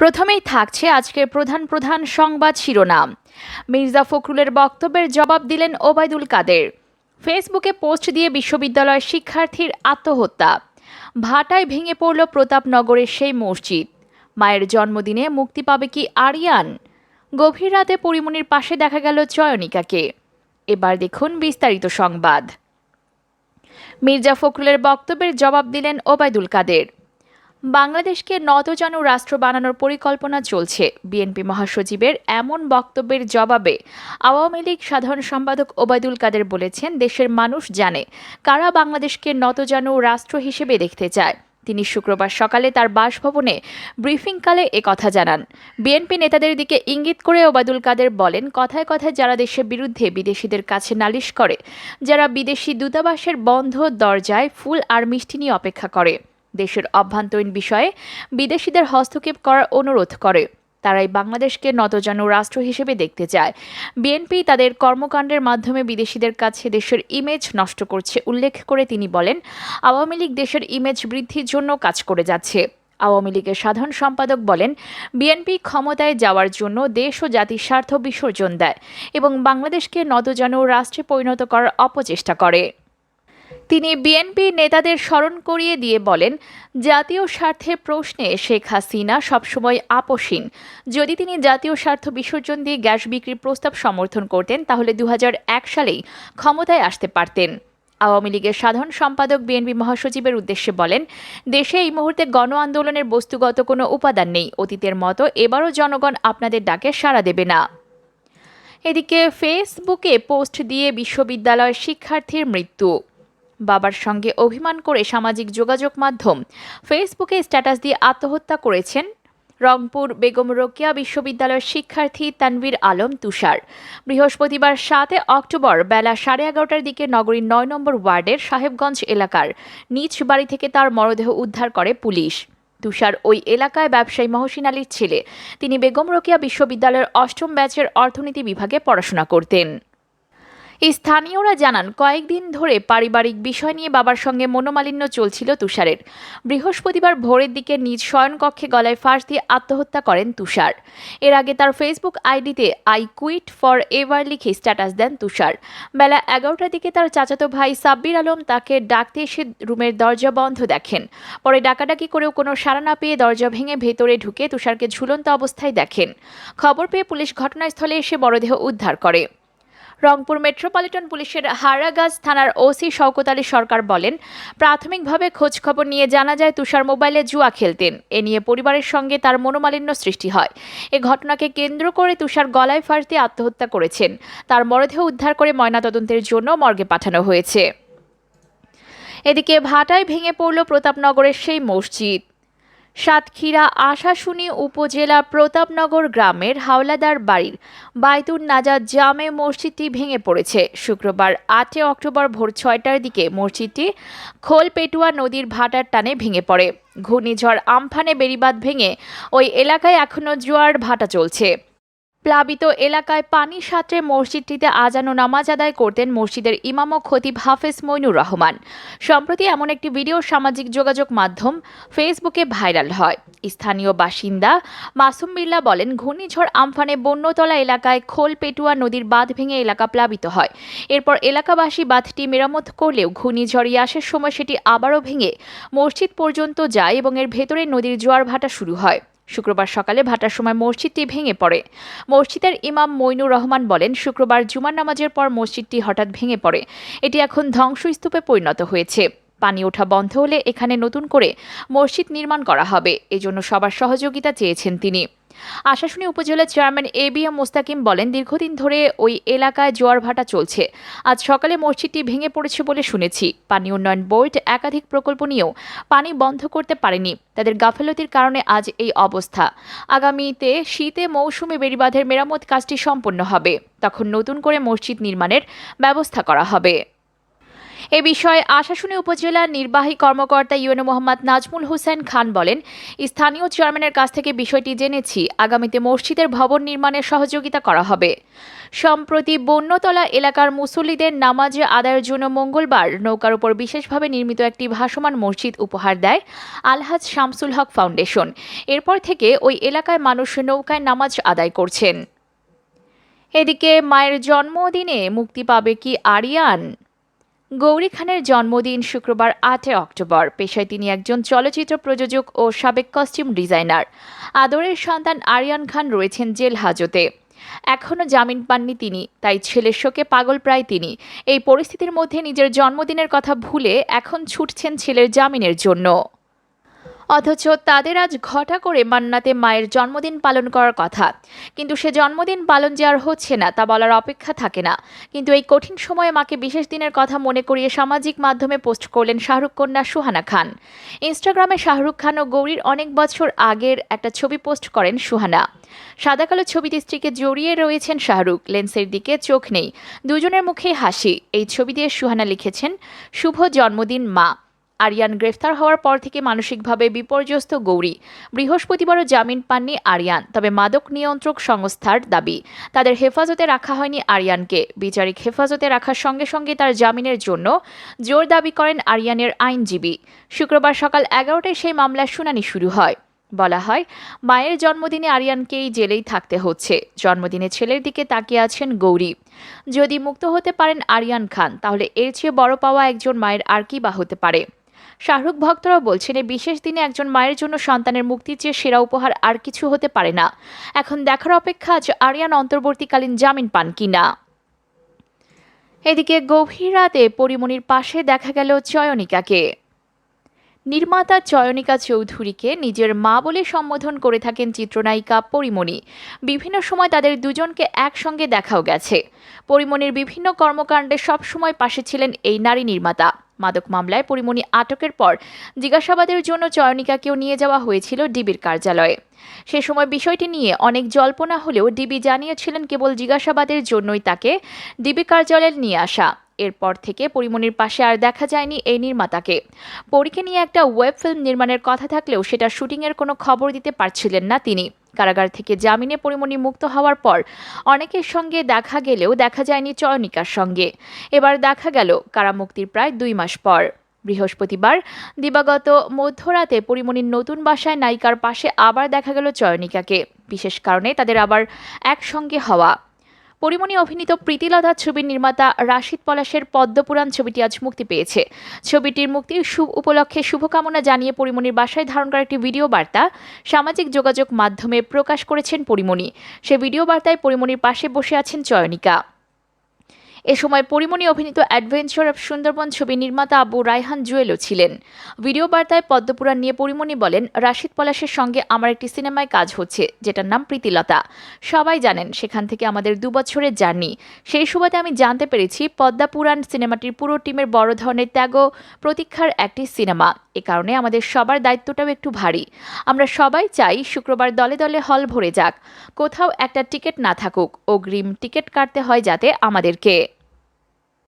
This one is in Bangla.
প্রথমেই থাকছে আজকের প্রধান প্রধান সংবাদ শিরোনাম। মির্জা ফখরুলের বক্তব্যের জবাব দিলেন ওবায়দুল কাদের। ফেসবুকে পোস্ট দিয়ে বিশ্ববিদ্যালয়ের শিক্ষার্থীর আত্মহত্যা। ভাটায় ভেঙে পড়ল প্রতাপনগরের সেই মসজিদ। মায়ের জন্মদিনে মুক্তি পাবে কি আরিয়ান? গভীর রাতে পরিমণির পাশে দেখা গেল চয়নিকাকে। এবার দেখুন বিস্তারিত সংবাদ। মির্জা ফখরুলের বক্তব্যের জবাব দিলেন ওবায়দুল কাদের। বাংলাদেশকে নতজানু রাষ্ট্র বানানোর পরিকল্পনা চলছে। বিএনপি মহাসচিবের এমন বক্তব্যের জবাবে আওয়ামী লীগ সাধারণ সম্পাদক ওবায়দুল কাদের বলেছেন, দেশের মানুষ জানে কারা বাংলাদেশকে নতজানু রাষ্ট্র হিসেবে দেখতে চায়। তিনি শুক্রবার সকালে তার বাসভবনে ব্রিফিংকালে কথা জানান। বিএনপি নেতাদের দিকে ইঙ্গিত করে ওবায়দুল কাদের বলেন, কথায় কথায় যারা দেশের বিরুদ্ধে বিদেশিদের কাছে নালিশ করে, যারা বিদেশি দূতাবাসের বন্ধ দরজায় ফুল আর মিষ্টি নিয়ে অপেক্ষা করে। দেশের অভ্যন্তরীণ বিষয়ে বিদেশিদের হস্তক্ষেপ করার অনুরোধ করে। তারাই বাংলাদেশকে নতজানু রাষ্ট্র হিসেবে দেখতে চায়। বিএনপি তাদের কর্মকাণ্ডের মাধ্যমে বিদেশিদের কাছে দেশের ইমেজ নষ্ট করছে, উল্লেখ করে তিনি বলেন, আওয়ামী লীগ দেশের ইমেজ বৃদ্ধির জন্য কাজ করে যাচ্ছে। আওয়ামী লীগের সাধারণ সম্পাদক বলেন, বিএনপি ক্ষমতায় যাওয়ার জন্য দেশ ও জাতির স্বার্থ বিসর্জন দেয় এবং বাংলাদেশকে নতজানু রাষ্ট্রে পরিণত করার অপচেষ্টা করে। তিনি বিএনপি নেতাদের স্মরণ করিয়ে দিয়ে বলেন, জাতীয় স্বার্থের প্রশ্নে শেখ হাসিনা সবসময় আপোষহীন যদি তিনি জাতীয় স্বার্থ বিসর্জন দিয়ে গ্যাস বিক্রির প্রস্তাব সমর্থন করতেন, তাহলে দু হাজার এক সালেই ক্ষমতায় আসতে পারতেন। আওয়ামী লীগের সাধারণ সম্পাদক বিএনপি মহাসচিবের উদ্দেশ্যে বলেন, দেশে এই মুহূর্তে গণ আন্দোলনের বস্তুগত কোনো উপাদান নেই। অতীতের মতো এবারও জনগণ আপনাদের ডাকে সাড়া দেবে না। এদিকে ফেসবুকে পোস্ট দিয়ে বিশ্ববিদ্যালয়ের শিক্ষার্থীর মৃত্যু। বাবার সঙ্গে অভিমান করে সামাজিক যোগাযোগ মাধ্যম ফেসবুকে স্ট্যাটাস দিয়ে আত্মহত্যা করেছেন রংপুর বেগম রোকেয়া বিশ্ববিদ্যালয়ের শিক্ষার্থী তানভীর আলম তুষার। বৃহস্পতিবার সাতে অক্টোবর বেলা সাড়ে এগারোটার দিকে নগরীর নয় নম্বর ওয়ার্ডের সাহেবগঞ্জ এলাকার নিজ বাড়ি থেকে তার মরদেহ উদ্ধার করে পুলিশ। তুষার ওই এলাকায় ব্যবসায়ী মহসিন আলীর ছেলে। তিনি বেগম রোকেয়া বিশ্ববিদ্যালয়ের অষ্টম ব্যাচের অর্থনীতি বিভাগে পড়াশোনা করতেন। স্থানীয়রা জানান, কয়েকদিন ধরে পারিবারিক বিষয় নিয়ে বাবার সঙ্গে মনোমালিন্য চলছিল তুষারের। বৃহস্পতিবার ভোরের দিকে নিজ শয়নকক্ষে গলায় ফাঁস দিয়ে আত্মহত্যা করেন তুষার। এর আগে তার ফেসবুক আইডিতে আই কুইট ফর এভার লিখে স্ট্যাটাস দেন তুষার। বেলা এগারোটার দিকে তার চাচাতো ভাই সাব্বির আলম তাকে ডাকতে এসে রুমের দরজা বন্ধ দেখেন। পরে ডাকাডাকি করেও কোনো সাড়া না পেয়ে দরজা ভেঙে ভেতরে ঢুকে তুষারকে ঝুলন্ত অবস্থায় দেখেন। খবর পেয়ে পুলিশ ঘটনাস্থলে এসে মরদেহ উদ্ধার করে। রংপুর মেট্রোপলিটন পুলিশের হারাগাজ থানার ওসি শওকত আলী সরকার বলেন, প্রাথমিকভাবে খোঁজ খবর নিয়ে জানা যায় তুষার মোবাইলে জুয়া খেলতেন। এ নিয়ে পরিবারের সঙ্গে তার মনোমালিন্য সৃষ্টি হয়। এ ঘটনাকে কেন্দ্র করে তুষার গলায় ফাঁস দিয়ে আত্মহত্যা করেছেন। তার মরদেহ উদ্ধার করে ময়নাতদন্তের জন্য মর্গে পাঠানো হয়েছে। এদিকে ভাটায় ভেঙে পড়ল প্রতাপনগরের সেই মসজিদ। সাতক্ষীরা আশাশুনি উপজেলা প্রতাপনগর গ্রামের হাওলাদার বাড়ির বাইতুর নাজাদ জামে মসজিদটি ভেঙে পড়েছে। শুক্রবার আটে অক্টোবর ভোর ছয়টার দিকে মসজিদটি খোলপেটুয়া নদীর ভাটার টানে ভেঙে পড়ে। ঘূর্ণিঝড় আমফানে বেড়িবাঁধ ভেঙে ওই এলাকায় এখনও জোয়ার ভাটা চলছে। প্লাবিত এলাকায় পানি সাঁতরে মসজিদটিতে আজানো নামাজ আদায় করতেন মসজিদের ইমাম ও খতিব হাফেজ মইনুর রহমান। সম্প্রতি এমন একটি ভিডিও সামাজিক যোগাযোগ মাধ্যম ফেসবুকে ভাইরাল হয়। স্থানীয় বাসিন্দা মাসুম বিল্লা বলেন, ঘূর্ণিঝড় আমফানে বন্যতলা এলাকায় খোল পেটুয়া নদীর বাঁধ ভেঙে এলাকা প্লাবিত হয়। এরপর এলাকাবাসী বাঁধটি মেরামত করলেও ঘূর্ণিঝড় ইয়াসের সময় সেটি আবারও ভেঙে মসজিদ পর্যন্ত যায় এবং এর ভেতরে নদীর জোয়ার ভাটা শুরু হয়। শুক্রবার সকালে ভাটার সময় মসজিদটি ভেঙে পড়ে। মসজিদের ইমাম মইনুর রহমান বলেন, শুক্রবার জুমার নামাজের পর মসজিদটি হঠাৎ ভেঙে পড়ে। এটি এখন ধ্বংসস্তূপে পরিণত হয়েছে। পানি ওঠা বন্ধ হলে এখানে নতুন করে মসজিদ নির্মাণ করা হবে। এজন্য সবার সহযোগিতা চেয়েছেন তিনি। আশাশুনি উপজেলার chairman A B M Mostakim বলেন, দীর্ঘদিন ধরে ওই এলাকায় জোয়ার ভাটা চলছে। আজ সকালে মসজিদটি ভেঙে পড়েছে বলে শুনেছি। পানি উন্নয়ন বোর্ড একাধিক প্রকল্প নিয়েও পানি বন্ধ করতে পারেনি। তাদের গাফেলতির কারণে আজ এই অবস্থা। আগামীতে শীতে মৌসুমে বেড়িবাঁধের মেরামত কাজটি সম্পন্ন হবে। তখন নতুন করে মসজিদ নির্মাণের ব্যবস্থা করা হবে। এ বিষয়ে আশাশুনি উপজেলার নির্বাহী কর্মকর্তা ইউএনও মোহাম্মদ নাজমুল হোসেন খান বলেন, স্থানীয় চেয়ারম্যানের কাছ থেকে বিষয়টি জেনেছি। আগামীতে মসজিদের ভবন নির্মাণে সহযোগিতা করা হবে। সম্প্রতি বন্যতলা এলাকার মুসল্লিদের নামাজে আদায়ের জন্য মঙ্গলবার নৌকার উপর বিশেষভাবে নির্মিত একটি ভাসমান মসজিদ উপহার দেয় আলহাজ শামসুল হক ফাউন্ডেশন। এরপর থেকে ওই এলাকায় মানুষ নৌকায় নামাজ আদায় করছেন। এদিকে মায়ের জন্মদিনে মুক্তি পাবে কি আরিয়ান? গৌরী খানের জন্মদিন শুক্রবার আটই অক্টোবর। পেশায় তিনি একজন চলচ্চিত্র প্রযোজক ও সাবেক কস্টিউম ডিজাইনার আদরের সন্তান আরিয়ান খান রয়েছেন জেল হাজতে। এখনও জামিন পাননি তিনি, তাই ছেলের শোকে পাগল প্রায় তিনি। এই পরিস্থিতির মধ্যে নিজের জন্মদিনের কথা ভুলে এখন ছুটছেন ছেলের জামিনের জন্য। অথচ তাদের আজ ঘটা করে মান্নাতে মায়ের জন্মদিন পালন করার কথা। কিন্তু সে জন্মদিন পালন যে আর হচ্ছে না, তা বলার অপেক্ষা থাকে না। কিন্তু এই কঠিন সময়ে মাকে বিশেষ দিনের কথা মনে করিয়ে সামাজিক মাধ্যমে পোস্ট করলেন শাহরুখ কন্যা সুহানা খান। ইনস্টাগ্রামে শাহরুখ খান ও গৌরীর অনেক বছর আগের একটা ছবি পোস্ট করেন সুহানা। সাদা কালো ছবিতে স্ত্রীকে জড়িয়ে রয়েছেন শাহরুখ, লেন্সের দিকে চোখ নেই। দুজনের মুখেই হাসি। এই ছবি দিয়ে সুহানা লিখেছেন, শুভ জন্মদিন মা। আরিয়ান গ্রেফতার হওয়ার পর থেকে মানসিকভাবে বিপর্যস্ত গৌরী। বৃহস্পতিবারও জামিন পাননি আরিয়ান, তবে মাদক নিয়ন্ত্রক সংস্থার দাবি। তাদের হেফাজতে রাখা হয়নি আরিয়ানকে। বিচারিক হেফাজতে রাখার সঙ্গে সঙ্গে তার জামিনের জন্য জোর দাবি করেন আরিয়ানের আইনজীবী। শুক্রবার সকাল এগারোটায় সেই মামলার শুনানি শুরু হয়। বলা হয়, মায়ের জন্মদিনে আরিয়ানকেই জেলেই থাকতে হচ্ছে। জন্মদিনে ছেলের দিকে তাকিয়ে আছেন গৌরী। যদি মুক্ত হতে পারেন আরিয়ান খান, তাহলে এর চেয়ে বড় পাওয়া একজন মায়ের আর কি বা হতে পারে? শাহরুখ ভক্তরা বলছেন, এই বিশেষ দিনে একজন মায়ের জন্য সন্তানের মুক্তির চেয়ে সেরা উপহার আর কিছু হতে পারে না। এখন দেখার অপেক্ষা আজ আরিয়ান অন্তর্বর্তীকালীন জামিন পান কিনা এদিকে গভীর রাতে পরিমণির পাশে দেখা গেল চয়নিকাকে। নির্মাতা চয়নিকা চৌধুরীকে নিজের মা বলে সম্বোধন করে থাকেন চিত্রনায়িকা পরিমণি। বিভিন্ন সময় তাদের দুজনকে একসঙ্গে দেখাও গেছে। পরিমণির বিভিন্ন কর্মকাণ্ডে সবসময় পাশে ছিলেন এই নারী নির্মাতা। মাদক মামলায় পরিমণি আটকের পর জিজ্ঞাসাবাদের জন্য চয়নিকাকেও নিয়ে যাওয়া হয়েছিল ডিবির কার্যালয়ে। সে সময় বিষয়টি নিয়ে অনেক জল্পনা হলেও ডিবি জানিয়েছিলেন কেবল জিজ্ঞাসাবাদের জন্যই তাকে ডিবি কার্যালয়ে নিয়ে আসা। এরপর থেকে পরিমণির পাশে আর দেখা যায়নি এই নির্মাতাকে। পরীকে নিয়ে একটা ওয়েব ফিল্ম নির্মাণের কথা থাকলেও সেটা শুটিংয়ের কোনো খবর দিতে পারছিলেন না তিনি। কারাগার থেকে জামিনে পরিমণি মুক্ত হওয়ার পর অনেকের সঙ্গে দেখা গেলেও দেখা যায়নি চয়নিকার সঙ্গে। এবার দেখা গেল কারামুক্তির প্রায় দুই মাস পর। বৃহস্পতিবার দিবাগত মধ্যরাতে পরিমণির নতুন বাসায় নায়িকার পাশে আবার দেখা গেল চয়নিকাকে। বিশেষ কারণে তাদের আবার একসঙ্গে হওয়া। পরিমণি অভিনীত প্রীতিলতা ছবির নির্মাতা রাশিদ পলাশের পদ্মপুরাণ ছবিটি আজ মুক্তি পেয়েছে। ছবিটির মুক্তি শুভ উপলক্ষে শুভকামনা জানিয়ে পরিমণির বাসায় ধারণ করা একটি ভিডিও বার্তা সামাজিক যোগাযোগ মাধ্যমে প্রকাশ করেছেন পরিমণি। সে ভিডিও বার্তায় পরিমণির পাশে বসে আছেন চয়নিকা। এ সময় পরিমণি অভিনীত অ্যাডভেঞ্চার অফ সুন্দরবন ছবি নির্মাতা আবু রায়হান জুয়েলও ছিলেন। ভিডিও বার্তায় পদ্মপুরাণ নিয়ে পরিমণি বলেন, রাশিদ পলাশের সঙ্গে আমার একটি সিনেমায় কাজ হচ্ছে, যেটার নাম প্রীতিলতা। সবাই জানেন, সেখান থেকে আমাদের দু বছরের জার্নি। সেই সুবাদে আমি জানতে পেরেছি, পদ্মাপুরাণ সিনেমাটির পুরো টিমের বড় ধরনের ত্যাগ প্রতীক্ষার একটি সিনেমা। এ কারণে আমাদের সবার দায়িত্বটাও একটু ভারী। আমরা সবাই চাই শুক্রবার দলে দলে হল ভরে যাক। কোথাও একটা টিকিট না থাকুক, অগ্রিম টিকিট কাটতে হয় যাতে আমাদেরকে।